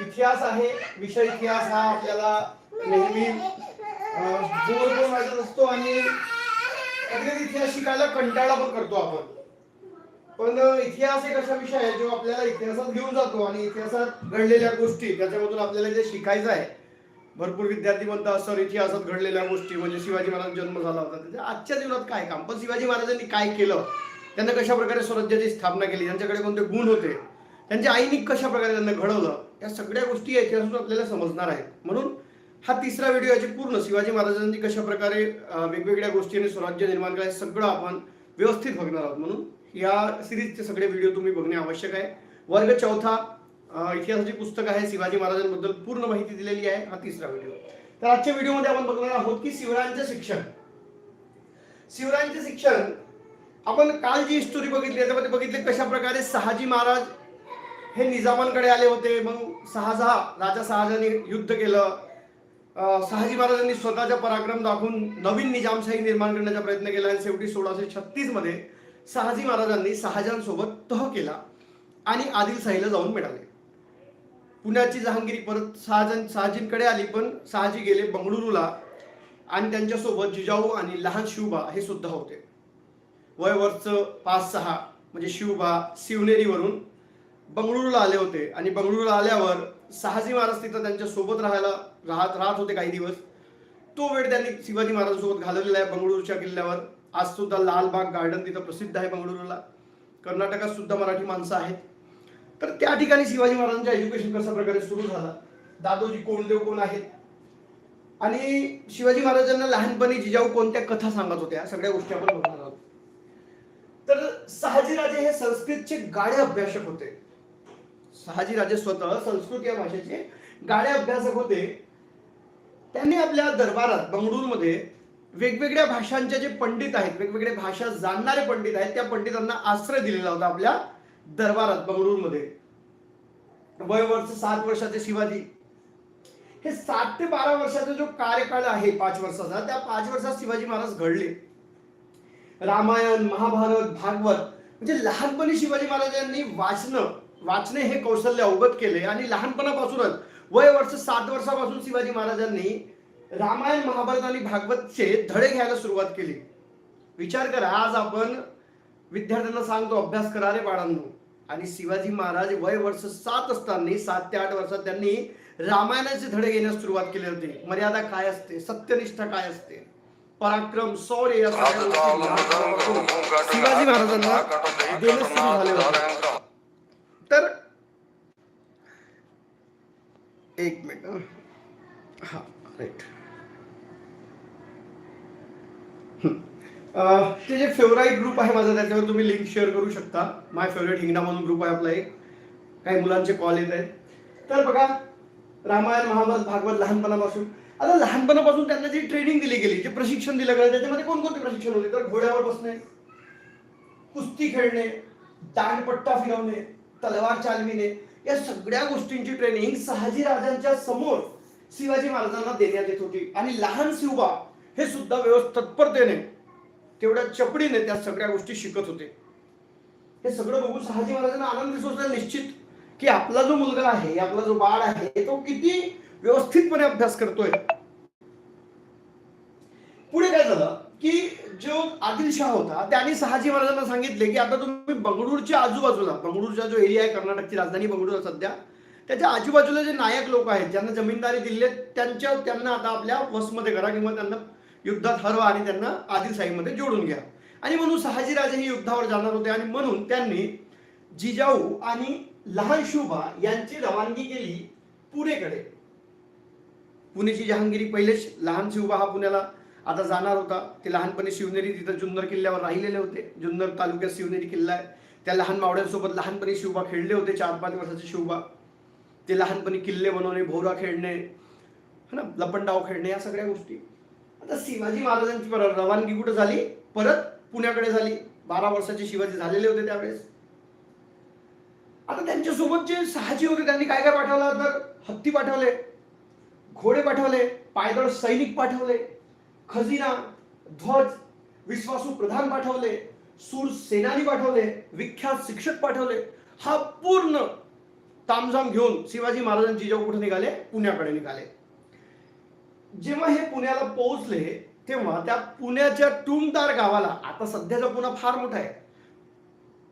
इतिहास आहे विषय इतिहास हा आपल्याला नेहमी जोर जोर वाटत असतो आणि कधी इतिहास शिकायला कंटाळा पण करतो आपण. पण इतिहास एक असा विषय आहे जो आपल्याला इतिहासात घेऊन जातो आणि इतिहासात घडलेल्या गोष्टी त्याच्यामधून आपल्याला जे शिकायचं आहे भरपूर विद्यार्थी म्हणतात सर इतिहासात घडलेल्या गोष्टी म्हणजे शिवाजी महाराज जन्म झाला होता. त्याच्या आजच्या जीवनात काय काम? पण शिवाजी महाराजांनी काय केलं? त्यांना कशा प्रकारे स्वराज्याची स्थापना केली? त्यांच्याकडे कोणते गुण होते? त्यांच्या आईने कशा प्रकारे त्यांना घडवलं या सगळ्या गोष्टी या आपल्याला समजणार आहेत. म्हणून हा तिसरा व्हिडिओ याचे पूर्ण शिवाजी महाराजांनी कशा प्रकारे वेगवेगळ्या गोष्टीने स्वराज्य निर्माण केलं सगळं आपण व्यवस्थित बघणार आहोत. म्हणून या सिरीजचे सगळे व्हिडिओ तुम्ही बघणे आवश्यक आहे. वर्ग चौथा इतिहासाचे पुस्तक आहे शिवाजी महाराजांबद्दल पूर्ण माहिती दिलेली आहे हा तिसरा व्हिडिओ. तर आजच्या व्हिडिओमध्ये आपण बघणार आहोत की शिवरायांचे शिक्षण. शिवरायांचे शिक्षण आपण काल जी हिस्टोरी बघितली त्याच्यामध्ये बघितले कशा प्रकारे सहाजी महाराज हे निजामांकडे आले होते मग शहाजहा राजा शहाजाने युद्ध केलं. शहाजी महाराजांनी स्वतःचा पराक्रम दाखवून नवीन निजामशाही निर्माण करण्याचा प्रयत्न केला आणि शेवटी सोळाशे छत्तीसमध्ये शहाजी महाराजांनी शहाजहानसोबत तह केला आणि आदिलशाहीला जाऊन मिळाले. पुण्याची जहांगीरी परत शहाजहान शहाजींकडे आली पण शहाजी गेले बंगळुरूला आणि त्यांच्यासोबत जिजाऊ आणि लहान शिवबा हे सुद्धा होते. वयवरचं पाच सहा म्हणजे शिवबा शिवनेरीवरून बंगळुरूला आले होते. आणि बंगळुरूला आल्यावर शहाजी महाराज तिथं त्यांच्यासोबत राहायला राहत राहत होते काही दिवस. तो वेळ त्यांनी शिवाजी महाराजांसोबत घालवलेला आहे बंगळुरूच्या किल्ल्यावर. आज सुद्धा लालबाग गार्डन तिथं प्रसिद्ध आहे बंगळुरूला. कर्नाटकात सुद्धा मराठी माणसं आहेत. तर त्या ठिकाणी शिवाजी महाराजांच्या एज्युकेशन कशा प्रकारे सुरू झाला? दादोजी कोंडदेव कोण आहेत? आणि शिवाजी महाराजांना लहानपणी जिजाऊ कोणत्या कथा सांगत होत्या? सगळ्या गोष्टी आपण बघणार आहोत. तर शहाजीराजे हे संस्कृतचे गाडे अभ्यासक होते. शहाजीराजे स्वतः संस्कृत या भाषेचे गाडे अभ्यासक होते. त्यांनी आपल्या दरबारात बंगळूरमध्ये वेगवेगळ्या भाषांचे जे पंडित आहेत वेगवेगळ्या भाषा जाणणारे पंडित आहेत त्या पंडितांना आश्रय दिलेला होता आपल्या दरबारात बंगळूरमध्ये. वय वर्ष सात वर्षाचे शिवाजी. हे सात ते बारा वर्षाचा जो कार्यकाळ आहे पाच वर्षाचा त्या पाच वर्षात शिवाजी महाराज घडले. रामायण महाभारत भागवत म्हणजे लहानपणी शिवाजी महाराजांनी वाचणं वाचणे हे कौशल्य अवगत केले आणि लहानपणापासूनच वय वर्ष सात वर्षापासून शिवाजी महाराजांनी रामायण महाभारत आणि भागवतचे धडे घ्यायला सुरुवात केली. विचार करा आज आपण विद्यार्थ्यांना सांगतो अभ्यास करा रे बाळांनो. आणि शिवाजी महाराज वय वर्ष सात असताना सात ते आठ वर्षात त्यांनी रामायणाचे धडे घेण्यास सुरुवात केली होती. मर्यादा काय असते? सत्यनिष्ठा काय असते? पराक्रम शौर्य शिवाजी महाराजांना देणं सुरू झाले होते. तर एक मिनिट हा. राईट ते जे फेवराईट ग्रुप आहे माझा त्याच्यावर तुम्ही लिंक शेअर करू शकता. माय फेवरेट हिंगणा म्हणून ग्रुप आहे आपला एक. काही मुलांचे कॉल येत आहेत. तर बघा रामायण महाभारत भागवत लहानपणापासून. आता लहानपणापासून त्यांना जी ट्रेनिंग दिली गेली जे प्रशिक्षण दिलं गेलं त्याच्यामध्ये कोणकोणते प्रशिक्षण होते? तर घोड्यावर बसणे कुस्ती खेळणे दांडपट्टा फिरवणे तलवार चालविणे या सगळ्या गोष्टींची ट्रेनिंग शहाजी राजांच्या समोर शिवाजी महाराजांना देण्यात येत होती. आणि लहान शिवबा हे सुद्धा व्यवस्थित तत्परतेने तेवढ्या चपडीने त्या सगळ्या गोष्टी शिकत होते. हे सगळं बघून शहाजी महाराजांना आनंद दिसत होता निश्चित की आपला जो मुलगा आहे आपला जो बाळ आहे तो किती व्यवस्थितपणे अभ्यास करतोय. पुढे काय झालं? की जो आदिलशाह होता त्याने शहाजी महाराजांना सांगितले की आता तुम्ही बंगळूरच्या आजूबाजूला बंगळूरचा जो एरिया आहे कर्नाटकची राजधानी बंगळूर सध्या त्याच्या आजूबाजूला जे नायक लोक आहेत ज्यांना जमीनदारी दिली त्यांच्या त्यांना आता आपल्या वसमध्ये करा किंवा त्यांना युद्धात हरवा आणि त्यांना आदिलशाहीमध्ये जोडून घ्या. आणि म्हणून शहाजीराजे हे युद्धावर जाणार होते आणि म्हणून त्यांनी जिजाऊ आणि लहान शुभा यांची रवानगी केली पुणेकडे. पुणेची जहांगीरी पहिलेच लहान शिवबा हा पुण्याला आता जाणार होता. ते लहानपणी शिवनेरी तिथं जुन्नर किल्ल्यावर राहिलेले होते. जुन्नर तालुक्यात शिवनेरी किल्ला आहे. त्या लहान मावड्यांसोबत लहानपणी शिवबा खेळले होते चार पाच वर्षाचे शिवबा. ते लहानपणी किल्ले बनवणे भोवरा खेळणे है ना लपंडाव खेळणे या सगळ्या गोष्टी. आता शिवाजी महाराजांची परत रवानगी कुठं झाली? परत पुण्याकडे झाली. बारा वर्षाचे शिवाजी झालेले होते त्यावेळेस. आता त्यांच्यासोबत जे साहजी होते त्यांनी काय काय पाठवलं? तर हत्ती पाठवले घोडे पाठवले पायदळ सैनिक पाठवले. खजिना ध्वज विश्वासू प्रधान पाठवले सूर सेनानी पाठवले विख्यात शिक्षक पाठवले. हा पूर्ण तामझाम घेऊन शिवाजी महाराजांची जिजाऊ कुठे निघाले? पुण्याकडे निघाले. जेव्हा हे पुण्याला पोहोचले तेव्हा त्या पुण्याच्या टुमदार गावाला आता सध्याचा पुणा फार मोठा आहे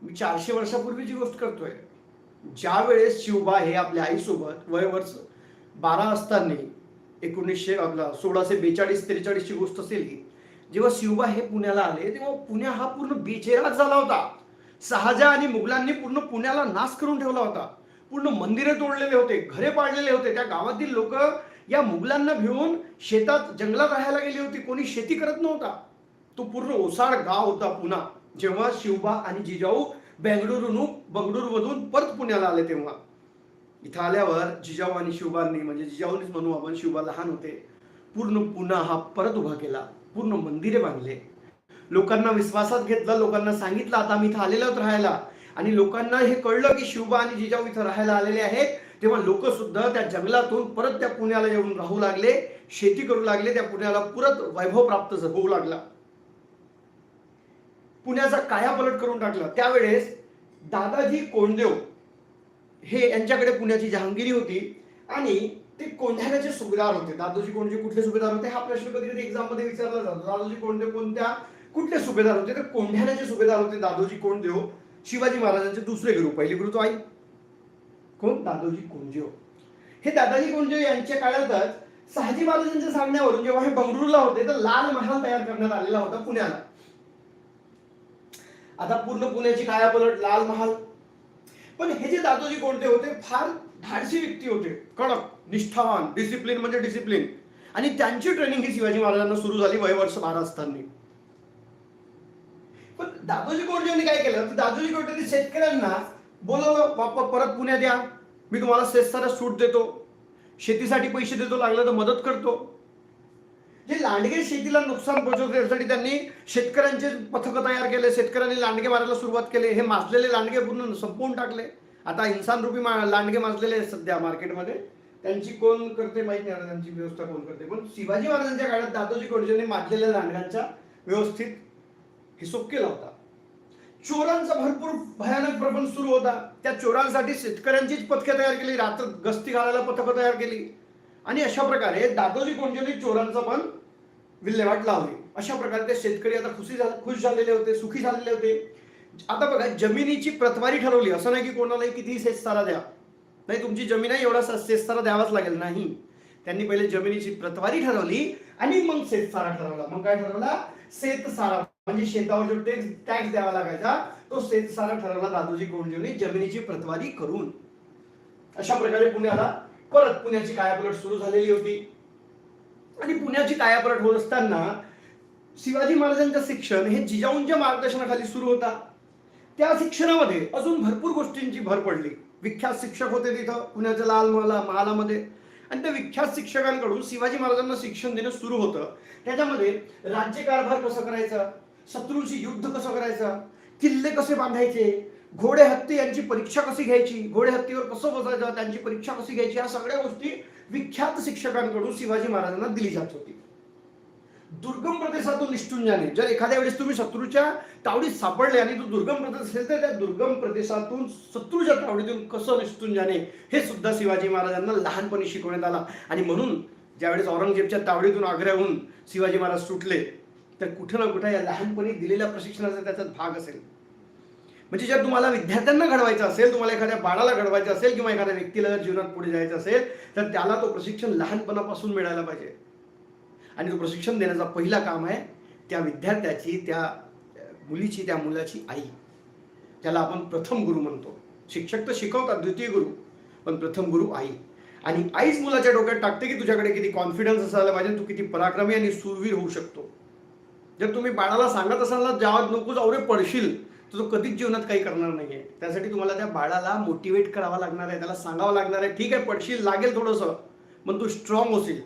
मी चारशे वर्षापूर्वीची गोष्ट करतोय ज्या वेळेस शिवबा हे आपल्या आईसोबत वय वर्ष बारा असताना एकोणीसशे आपला सोळाशे बेचाळीस त्रेचाळीसची गोष्ट असेल ही. जेव्हा शिवबा हे पुण्याला आले तेव्हा पुण्या हा पूर्ण बेचेराच झाला होता. शहाजा आणि मुघलांनी पूर्ण पुण्याला नाश करून ठेवला होता. पूर्ण मंदिरे तोडलेले होते घरे पाडलेले होते. त्या गावातील लोक या मुघलांना भिवून शेतात जंगलात राहायला गेली होती. कोणी शेती करत नव्हता. तो पूर्ण ओसाड गाव होता पुन्हा जेव्हा शिवबा आणि जिजाऊ बेंगळुरू बंगळुरूमधून परत पुण्याला आले तेव्हा. इथं आल्यावर जिजाऊ आणि शिवबांनी म्हणजे जिजाऊनीच म्हणू आपण शिवबा लहान होते. पूर्ण पुन्हा हा परत उभा केला. पूर्ण मंदिरे बांधले. लोकांना विश्वासात घेतलं लोकांना सांगितलं आता आम्ही इथं आलेलो आहोत राहायला. आणि लोकांना हे कळलं की शिवबा आणि जिजाऊ इथं राहायला आलेले आहेत. तेव्हा लोक सुद्धा त्या जंगलातून परत त्या पुण्याला येऊन राहू लागले. शेती करू लागले. त्या पुण्याला परत वैभव प्राप्त होऊ लागला. पुण्याचा कायापलट करून टाकला. त्यावेळेस दादाजी कोंडदेव हे यांच्याकडे पुण्याची जहांगिरी होती आणि ते कोंढाण्याचे सुभेदार होते. दादोजी कोंडजे कुठले सुभेदार होते? हा प्रश्न कधी एक्झाममध्ये विचारला जातो. दादोजी कोंडदेव कोणत्या कुठले सुभेदार होते? तर कोंढाण्याचे सुभेदार होते दादोजी कोंडदेव शिवाजी महाराजांचे दुसरे गुरु पहिले गुरु तो आई. कोण? दादोजी कोंडदेव हे दादाजी कोंडदेव यांच्या काळातच शहाजी महाराजांच्या सांगण्यावरून जेव्हा हे बंगळुरूला होते तर लाल महाल तयार करण्यात आलेला होता पुण्याला. आता पूर्ण पुण्याची कायापलट लाल महाल. पण हे जे दादोजी कोणते होते फार धाडसी व्यक्ती होते. कडक निष्ठावान डिसिप्लिन म्हणजे डिसिप्लिन आणि त्यांची ट्रेनिंग ही शिवाजी महाराजांना सुरू झाली वय वर्ष बारा असताना. पण दादोजी कोंडदेवनी काय केलं? तर दादोजी कोंडदेवनी शेतकऱ्यांना बोलवलं बाप्पा परत पुण्यात या मी तुम्हाला शेतसारा सूट देतो. शेतीसाठी पैसे देतो लागलं तर मदत करतो. जे लांडगे शेतीला नुकसान पोहोचवते यासाठी त्यांनी शेतकऱ्यांचे पथक तयार केले शेतकऱ्यांनी लांडगे मारायला सुरुवात केली. हे माजलेले लांडगे पूर्ण संपवून टाकले. आता इन्सान रूपी मा- लांडगे माजलेले आहेत सध्या मार्केटमध्ये. त्यांची कोण करते माहिती नाही त्यांची व्यवस्था कोण करते. पण शिवाजी महाराजांच्या काळात दादोजी कोडजेने माजलेल्या लांडग्यांचा व्यवस्थित हिशोब केला होता. चोरांचा भरपूर भयानक प्रबंध सुरू होता. त्या चोरांसाठी शेतकऱ्यांचीच पथके तयार केली. रात्र गस्ती घालायला पथकं तयार केली. आणि अशा प्रकारे दादोजी कोंडजेने चोरांचं पण विल्हेवाट लावली. अशा प्रकारे ते शेतकरी आता खुशी खुश झालेले होते सुखी झालेले होते. आता बघा जमिनीची प्रतवारी ठरवली. असं नाही की कोणालाही किती शेतसारा द्या. नाही तुमची जमीन आहे एवढा शेतसारा द्यावाच लागेल. नाही. त्यांनी पहिले जमिनीची प्रतवारी ठरवली आणि मग शेतसारा ठरवला. मग काय ठरवला? शेतसारा. म्हणजे शेतावर जो टॅक्स टॅक्स द्यावा लागायचा तो शेतसारा ठरवला दादोजी कोंडदेवने जमिनीची प्रतवारी करून. अशा प्रकारे पुण्याला परत पुण्याची कायापलट सुरू झालेली होती. आणि पुण्याची कायापलट होत असताना शिवाजी महाराजांचं शिक्षण हे जिजाऊंच्या मार्गदर्शनाखाली सुरू होता. त्या शिक्षणामध्ये अजून भरपूर गोष्टींची भर पडली. विख्यात शिक्षक होते तिथं पुण्याच्या लाल महाला महालामध्ये. आणि त्या विख्यात शिक्षकांकडून शिवाजी महाराजांना शिक्षण देणं सुरू होतं. त्याच्यामध्ये राज्यकारभार कसं करायचा? शत्रूंशी युद्ध कसं करायचं? किल्ले कसे बांधायचे? घोडे हत्ती यांची परीक्षा कशी घ्यायची? घोडे हत्तीवर कसं बसायचं? त्यांची परीक्षा कशी घ्यायची? या सगळ्या गोष्टी विख्यात शिक्षकांकडून शिवाजी महाराजांना दिली जात होती. दुर्गम प्रदेशातून निष्ठून जाणे. जर एखाद्या वेळेस तुम्ही शत्रूच्या तावडीत सापडले आणि तो दुर्गम प्रदेश असेल तर त्या दुर्गम प्रदेशातून शत्रूच्या तावडीतून कसं निष्ठून जाणे हे सुद्धा शिवाजी महाराजांना लहानपणी शिकवण्यात आला. आणि म्हणून ज्यावेळेस औरंगजेबच्या तावडीतून आग्र्याहून शिवाजी महाराज सुटले तर कुठं ना कुठं या लहानपणी दिलेल्या प्रशिक्षणाचा त्याचा भाग असेल. म्हणजे जर तुम्हाला विद्यार्थ्यांना घडवायचं असेल तुम्हाला एखाद्या बाळाला घडवायचं असेल किंवा एखाद्या व्यक्तीला जर जीवनात पुढे जायचं असेल तर त्याला तो प्रशिक्षण लहानपणापासून मिळायला पाहिजे. आणि तो प्रशिक्षण देण्याचा पहिला काम आहे त्या विद्यार्थ्याची त्या मुलीची त्या मुलाची आई. त्याला आपण प्रथम गुरु म्हणतो. शिक्षक तर शिकवतात द्वितीय गुरु पण प्रथम गुरु आई. आणि आईच मुलाच्या डोक्यात टाकते की तुझ्याकडे किती कॉन्फिडन्स असायला पाहिजे तू किती पराक्रमी आणि सुरवीर होऊ शकतो. जर तुम्ही बाळाला सांगत असाल ना नको जाऊ रे पडशील. तर तो कधीच जीवनात काही करणार नाहीये. त्यासाठी तुम्हाला त्या बाळाला मोटिवेट करावा लागणार आहे त्याला सांगावं लागणार आहे ठीक आहे पडशील लागेल थोडंसं पण तू स्ट्रॉंग होशील.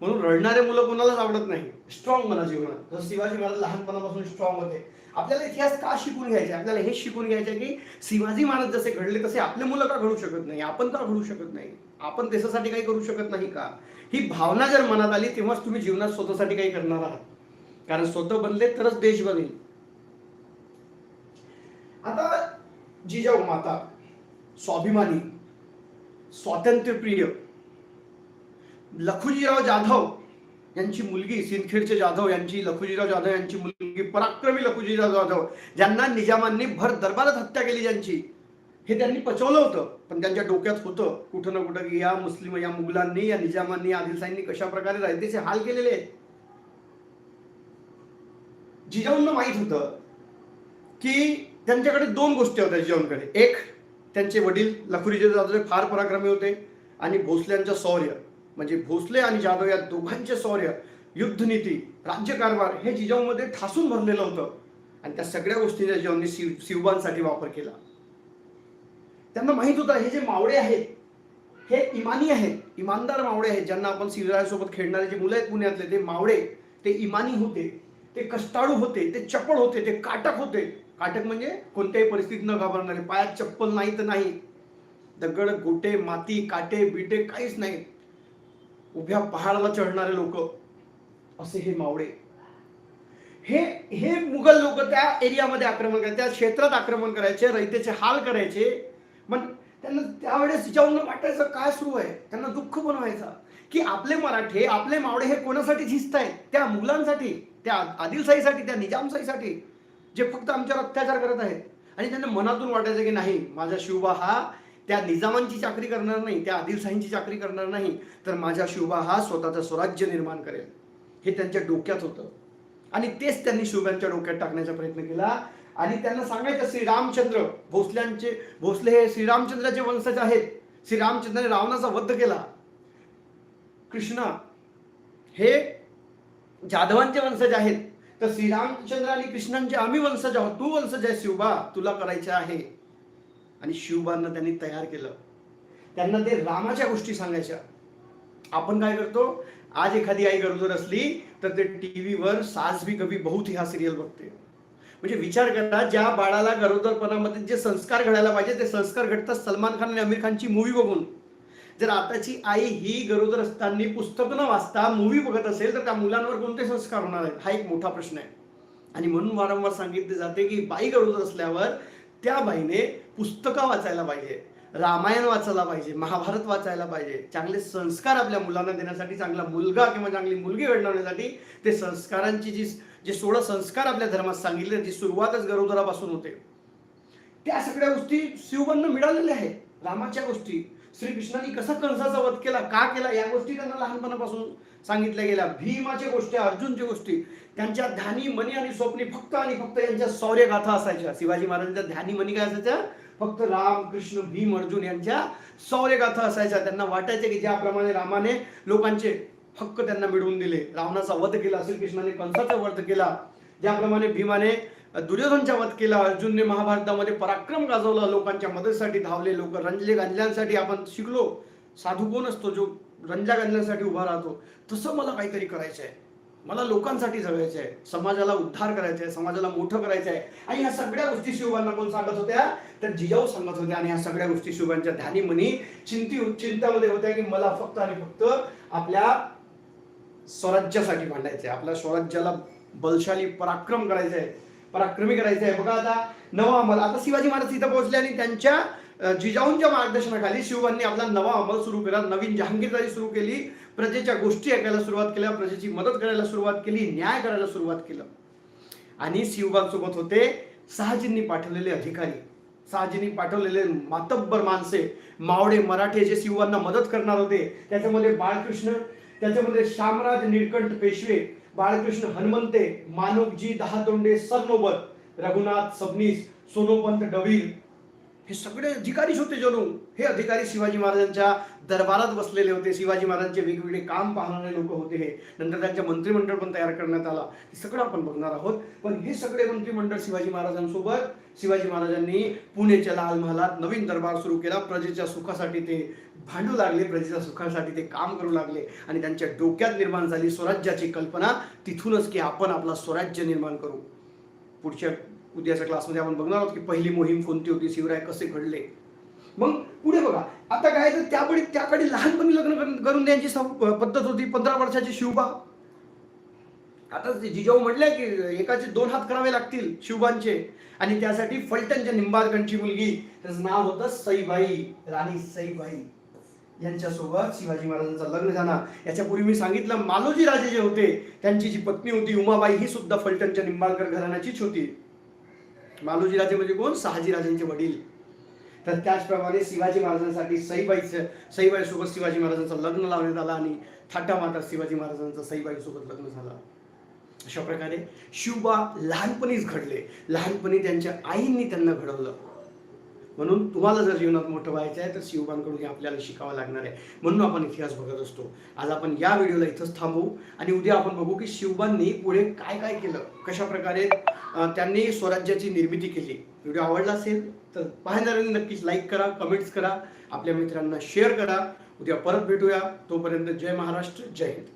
म्हणून रडणारे मुलं कोणालाच आवडत नाही. स्ट्रॉंग मला जीवनात. जसं शिवाजी महाराज लहानपणापासून स्ट्रॉंग होते. आपल्याला इतिहास का शिकून घ्यायचे आपल्याला हे शिकून घ्यायचे की शिवाजी महाराज जसे घडले तसे आपले मुलं का घडू शकत नाही? आपण का घडू शकत नाही? आपण देशासाठी काही करू शकत नाही का? ही भावना जर मनात आली तेव्हाच तुम्ही जीवनात स्वतःसाठी काही करणार आहात. कारण स्वतः बनले तरच देश बनेल. आता जिजाऊ माता स्वाभिमानी स्वातंत्र्यप्रिय लखुजीराव जाधव यांची मुलगी सिंदखेडचे जाधव यांची लखुजीराव जाधव यांची मुलगी पराक्रमी लखुजीराव जाधव ज्यांना निजामांनी भर दरबारात हत्या केली ज्यांची हे त्यांनी पचवलं होतं. पण त्यांच्या डोक्यात होतं कुठं ना कुठं की या मुस्लिम या मुघलांनी या निजामांनी आदिलशाहींनी कशा प्रकारे रायतेचे हाल केलेले आहेत. जिजाऊंना माहीत होतं की त्यांच्याकडे दोन गोष्टी होत्या जिजाऊंकडे एक त्यांचे वडील लखुरीचे जाधव फार पराक्रमी होते आणि भोसल्यांचं शौर्य म्हणजे भोसले आणि जाधव या दोघांचे शौर्य युद्धनीती राज्यकारभार हे जिजाऊमध्ये ठासून भरलेलं होतं. आणि त्या सगळ्या गोष्टींचा जिजाऊंनी शिव शिवबांसाठी वापर केला. त्यांना माहीत होतं हे जे मावळे आहेत हे इमानी आहेत इमानदार मावळे आहेत ज्यांना आपण शिवरायासोबत खेळणारे जे मुलं आहेत पुण्यातले ते मावळे ते इमानी होते ते कष्टाळू होते ते चपळ होते ते काटक होते. काटक म्हणजे कोणत्याही परिस्थितीत न घाबरणारे. पायात चप्पल नाही तर नाही. दगड गोटे माती काटे बिटे काहीच नाही उभ्या पहाडाला चढणारे लोक. असे हे मावळे. हे हे मुघल लोक त्या एरियामध्ये आक्रमण करायचे त्या क्षेत्रात आक्रमण करायचे रयतेचे हाल करायचे. मग त्यांना त्यावेळेस जाऊन वाटायचं काय सुरू आहे? त्यांना दुःख पण व्हायचा की आपले मराठे आपले मावळे हे कोणासाठी झिजत आहेत त्या मुघलांसाठी त्या आदिलशाहीसाठी त्या निजामशाहीसाठी. जे फक्त आमच्यावर अत्याचार करत आहेत. आणि त्यांना मनातून वाटायचं की नाही माझा शिवबा हा त्या निजामांची चाकरी करणार नाही त्या आदिलशाहींची चाकरी करणार नाही तर माझा शिवबा हा स्वतःचं स्वराज्य निर्माण करेल. हे त्यांच्या डोक्यात होतं. आणि तेच त्यांनी शिवबांच्या डोक्यात टाकण्याचा प्रयत्न केला. आणि त्यांना सांगायचं श्रीरामचंद्र भोसल्यांचे भोसले हे श्रीरामचंद्राचे वंशज आहेत. श्रीरामचंद्राने रावणाचा वध केला. कृष्ण हे जाधवांचे वंशज आहेत. तर श्रीरामचंद्र आणि कृष्णांचे आम्ही वंशज आहोत. तू वंशज आहे शिवबा. तुला करायचे आहे. आणि शिवबांना त्यांनी तयार केलं. त्यांना ते रामाच्या गोष्टी सांगायच्या. आपण काय करतो? आज एखादी आई गरोदर असली तर ते टीव्हीवर सास भी कभी बहुत हा सिरियल बघते. म्हणजे विचार करा ज्या बाळाला गरोदरपणामध्ये जे संस्कार घडायला पाहिजे ते संस्कार घडतात सलमान खान आणि आमिर खानची मूवी बघून. जर आताची आई ही गरोदर असताना पुस्तक न वाचता मूवी बघत असेल तर त्या मुलांवर कोणते संस्कार होणार आहेत? हा एक मोठा प्रश्न आहे. आणि म्हणून वारंवार सांगितले जाते की बाई गरोदर असल्यावर त्या बाईने पुस्तकं वाचायला पाहिजे रामायण वाचायला पाहिजे महाभारत वाचायला पाहिजे. चांगले संस्कार आपल्या मुलांना देण्यासाठी चांगला मुलगा किंवा चांगली मुलगी घडवण्यासाठी ते संस्कारांची जी जे सोळा संस्कार आपल्या धर्मात सांगितले जी सुरुवातच गरोदरापासून होते. त्या सगळ्या गोष्टी शिवबांना मिळालेल्या आहेत. रामाच्या गोष्टी श्रीकृष्णाने कसा कंसाचा वध केला का केला या गोष्टी त्यांना लहानपणापासून सांगितल्या गेल्या. भीमाच्या गोष्टी अर्जुनच्या गोष्टी त्यांच्या ध्यानी मनी आणि स्वप्नी फक्त आणि फक्त यांच्या शौर्य गाथा असायच्या. शिवाजी महाराजांच्या ध्यानी मनी काय असायच्या? फक्त राम कृष्ण भीम अर्जुन यांच्या शौर्य गाथा असायच्या. त्यांना वाटायचे की ज्याप्रमाणे रामाने लोकांचे हक्क त्यांना मिळवून दिले रावणाचा वध केला श्रीकृष्णाने कंसाचा वध केला ज्याप्रमाणे भीमाने दुर्योधनच्या वध केला अर्जुनने महाभारतामध्ये पराक्रम गाजवला. लोकांच्या मदतीसाठी धावले. लोक रंजले गांजल्यांसाठी आपण शिकलो. साधू कोण असतो जो रंजा गांजल्यासाठी उभा राहतो? तसं मला काहीतरी करायचं आहे. मला लोकांसाठी जगायचं आहे. समाजाला उद्धार करायचा आहे. समाजाला मोठं करायचं आहे. आणि ह्या सगळ्या गोष्टी शिवबांना कोण सांगत होत्या? तर जिजाऊ सांगत होत्या आणि ह्या सगळ्या गोष्टी शिवबांच्या ध्यानी मनी चिंती चिंतामध्ये होत्या की मला फक्त आणि फक्त आपल्या स्वराज्यासाठी मांडायचं आहे. आपल्या स्वराज्याला बलशाली पराक्रम करायचा आहे. पराक्रमी करायचं आहे. बघा आता नवा अंमल. आता शिवाजी महाराज तिथं पोहोचले आणि त्यांच्या जिजाऊंच्या मार्गदर्शनाखाली शिवबांनी आपला नवा अंमल सुरू केला. नवीन जहांगीरदारी सुरू केली. प्रजेच्या गोष्टी ऐकायला सुरुवात केल्या. प्रजेची मदत करायला सुरुवात केली. न्याय करायला सुरुवात केलं. आणि शिवबांसोबत होते शहाजींनी पाठवलेले अधिकारी. सहाजींनी पाठवलेले मातब्बर माणसे. मावडे मराठे जे शिवांना मदत करणार होते. त्याच्यामध्ये बाळकृष्ण त्याच्यामध्ये शामराज निळकंठ पेशवे बाळकृष्ण हनुमंते मानवजी दहातोंडे सरनोबत रघुनाथ सबनीस सोनोपंत डवीर हे सगळे अधिकारीच होते जणू हे अधिकारी शिवाजी महाराजांच्या दरबारात बसलेले होते. शिवाजी महाराजांचे वेगवेगळे काम पाहणारे लोक होते हे. नंतर त्यांच्या मंत्रिमंडळ पण तयार करण्यात आला. हे सगळं आपण बघणार आहोत. पण हे सगळे मंत्रिमंडळ शिवाजी महाराजांसोबत शिवाजी महाराजांनी पुणेच्या लाल महालात नवीन दरबार सुरू केला. प्रजेच्या सुखासाठी ते भांडू लागले. प्रजेच्या सुखासाठी ते काम करू लागले. आणि त्यांच्या डोक्यात निर्माण झाली स्वराज्याची कल्पना. तिथूनच की आपण आपला स्वराज्य निर्माण करू. पुढच्या उद्याच्या क्लासमध्ये आपण बघणार आहोत की पहिली मोहीम कोणती होती शिवराय कसे घडले. मग पुढे बघा आता काय तर त्यापुढे त्याकडे लहानपणी लग्न करून- द्यायची पद्धत होती पंधरा वर्षाची शिवबा. आता ते जिजाऊ म्हणले की एकाचे दोन हात करावे लागतील शिवबांचे. आणि त्यासाठी फलटणच्या निंबाळकरची मुलगी त्याचं नाव होतं सईबाई राणी सईबाई. यांच्यासोबत शिवाजी महाराजांचं लग्न झाला. याच्यापूर्वी मी सांगितलं मालोजी राजे जे होते त्यांची जी पत्नी होती उमाबाई ही सुद्धा फलटणच्या निंबाळकर घराण्याचीच होती. मालोजी राजे म्हणजे कोण? शहाजी राजांचे वडील. तर त्याचप्रमाणे शिवाजी महाराजांसाठी सईबाईचं सईबाईसोबत शिवाजी महाराजांचं लग्न लावण्यात आलं आणि थाटा माता शिवाजी महाराजांचं सईबाईसोबत लग्न झालं. अशा प्रकारे शिवबा लहानपणीच घडले. लहानपणी त्यांच्या आईंनी त्यांना घडवलं. म्हणून तुम्हाला जर जीवनात मोठं व्हायचं आहे तर शिवबांकडून हे आपल्याला शिकावं लागणार आहे. म्हणून आपण इतिहास बघत असतो. आज आपण या व्हिडिओला इथंच थांबवू आणि उद्या आपण बघू की शिवबांनी पुढे काय काय केलं कशा प्रकारे त्यांनी स्वराज्याची निर्मिती केली. व्हिडिओ आवडला असेल तर पाहणाऱ्यांनी नक्कीच लाईक करा कमेंट्स करा आपल्या मित्रांना शेअर करा. उद्या परत भेटूया. तोपर्यंत जय महाराष्ट्र जय हिंद.